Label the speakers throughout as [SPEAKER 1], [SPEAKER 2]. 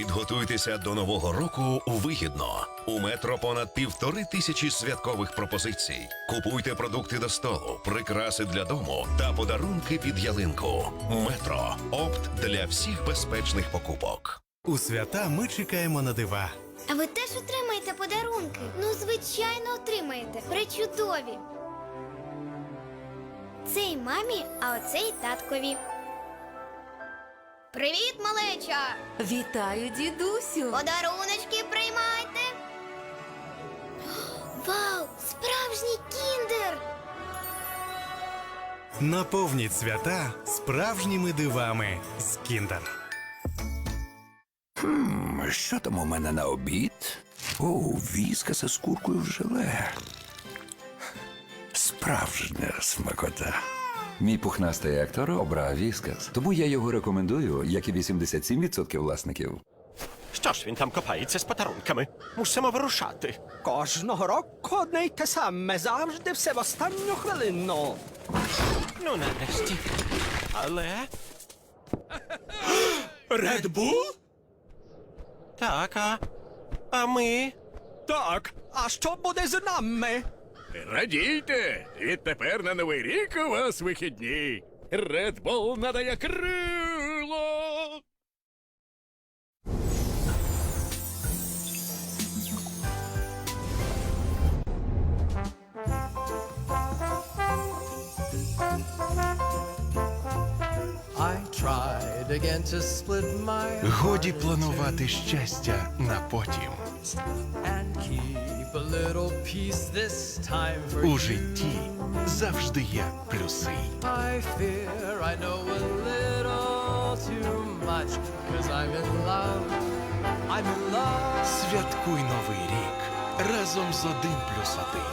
[SPEAKER 1] Підготуйтеся до нового року вигідно. У метро понад півтори тисячі святкових пропозицій. Купуйте продукти до столу, прикраси для дому та подарунки під ялинку. Метро опт для всіх безпечних покупок.
[SPEAKER 2] У свята ми чекаємо на дива.
[SPEAKER 3] А ви теж отримаєте подарунки? Ну, звичайно, отримаєте. Причудові. Цей мамі, а оцей таткові. Привіт, малеча!
[SPEAKER 4] Вітаю, дідусю.
[SPEAKER 3] Подаруночки приймайте. Вау! Справжній кіндер!
[SPEAKER 2] Наповніть свята справжніми дивами з Кіндер.
[SPEAKER 5] Що там у мене на обід? О, віскаса з куркою в желе. Справжня смакота. Мій пухнастий актор обрав віскас, тому я його рекомендую, як і 87% власників.
[SPEAKER 6] Що ж він там копається з подарунками? Мусимо вирушати.
[SPEAKER 7] Кожного року одне й те саме, завжди все в останню хвилину.
[SPEAKER 6] Ну, нарешті. Але. Ред Бул? Так, а. А ми?
[SPEAKER 7] Так, а що буде з нами?
[SPEAKER 8] Радійте! Відтепер на новий рік у вас вихідні. Red Bull надає крило.
[SPEAKER 9] Годі планувати щастя на потім. У житті завжди є плюси.
[SPEAKER 10] I fear I know a little too much cause I'm in love. I'm in love.
[SPEAKER 9] Святкуй новий рік разом з один плюс один.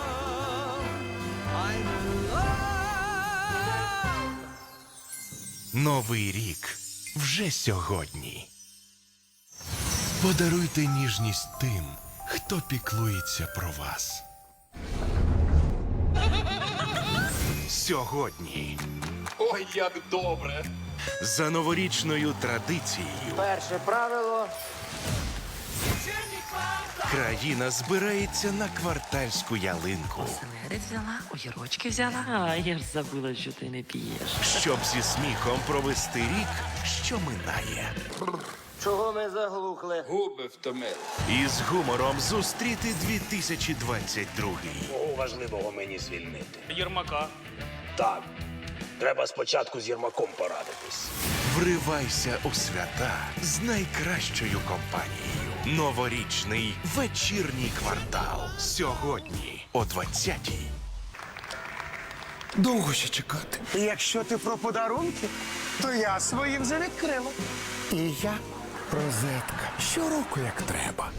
[SPEAKER 9] Новий рік вже сьогодні. Подаруйте ніжність тим, хто піклується про вас. Сьогодні.
[SPEAKER 8] Ой, як добре!
[SPEAKER 9] За новорічною традицією. Перше правило. Країна збирається на квартальську ялинку,
[SPEAKER 4] Селери взяла, огірочки взяла. А, я ж забула, що ти не п'єш.
[SPEAKER 9] щоб зі сміхом провести рік, що минає.
[SPEAKER 8] Губи втомили.
[SPEAKER 9] І з гумором зустріти 2022.
[SPEAKER 11] Кого важливого мені звільнити? Єрмака. Так. Треба спочатку з Єрмаком порадитись.
[SPEAKER 9] Вривайся у свята з найкращою компанією. Новорічний вечірній квартал. Сьогодні о 20-й.
[SPEAKER 2] Довго ще чекати.
[SPEAKER 7] Якщо ти про подарунки, то я свої вже відкрила.
[SPEAKER 2] І я розетка. Щороку як треба.